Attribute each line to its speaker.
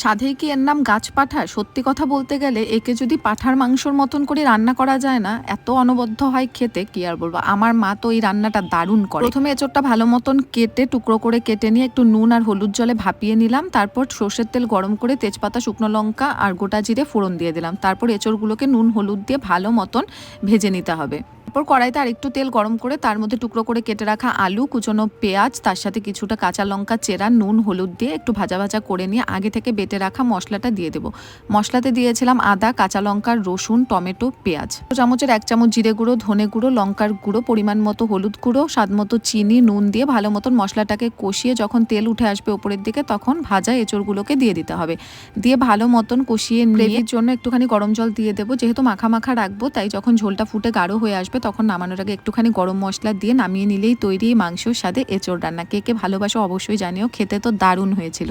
Speaker 1: সাধেই কি এর নাম গাছ পাঠা? সত্যি কথা বলতে গেলে একে যদি পাঠার মাংসর মতন করে রান্না করা যায় না, এত অনবদ্য হয় খেতে, কি আর বলব? আমার মা তো এই রান্নাটা দারুণ করে। প্রথমে এঁচড়টা ভালো মতন কেটে, টুকরো করে কেটে নিয়ে একটু নুন আর হলুদ জলে ভাপিয়ে নিলাম। তারপর সর্ষের তেল গরম করে তেজপাতা, শুকনো লঙ্কা আর গোটা জিরে ফোড়ন দিয়ে দিলাম। তারপর এঁচড়গুলোকে নুন, হলুদ দিয়ে ভালো মতন ভেজে নিতে হবে। তারপর কড়াইতে আরেকটু তেল গরম করে তার মধ্যে টুকরো করে কেটে রাখা আলু কুচনো পেঁয়াজ তার সাথে কিছুটা কাঁচা লঙ্কা চেরা নুন হলুদ দিয়ে একটু ভাজা ভাজা করে নিয়ে আগে থেকে বেটে রাখা মশলাটা দিয়ে দেবো। মশলাতে দিয়েছিলাম আদা কাঁচা লঙ্কা রসুন টমেটো পেঁয়াজ। চামচের এক চামচ জিরে গুঁড়ো ধনে গুঁড়ো লঙ্কার গুঁড়ো পরিমাণ মতো হলুদ গুঁড়ো স্বাদ মতো চিনি নুন দিয়ে ভালো মতন মশলাটাকে কষিয়ে যখন তেল উঠে আসবে ওপরের দিকে তখন ভাজা এঁচড়গুলোকে দিয়ে দিতে হবে। দিয়ে ভালো মতন কষিয়ে গ্রেভির জন্য একটুখানি গরম জল দিয়ে দেবো। যেহেতু মাখা মাখা রাখব তাই যখন ঝোলটা ফুটে গাঢ় হয়ে আসবে তখন নামানোর আগে একটুখানি গরম মশলা দিয়ে নামিয়ে নিলেই তৈরি মাংসর স্বাদে এঁচোড় রান্না। কে কে ভালোবাসো অবশ্যই জানিও, খেতে তো দারুণ হয়েছিল।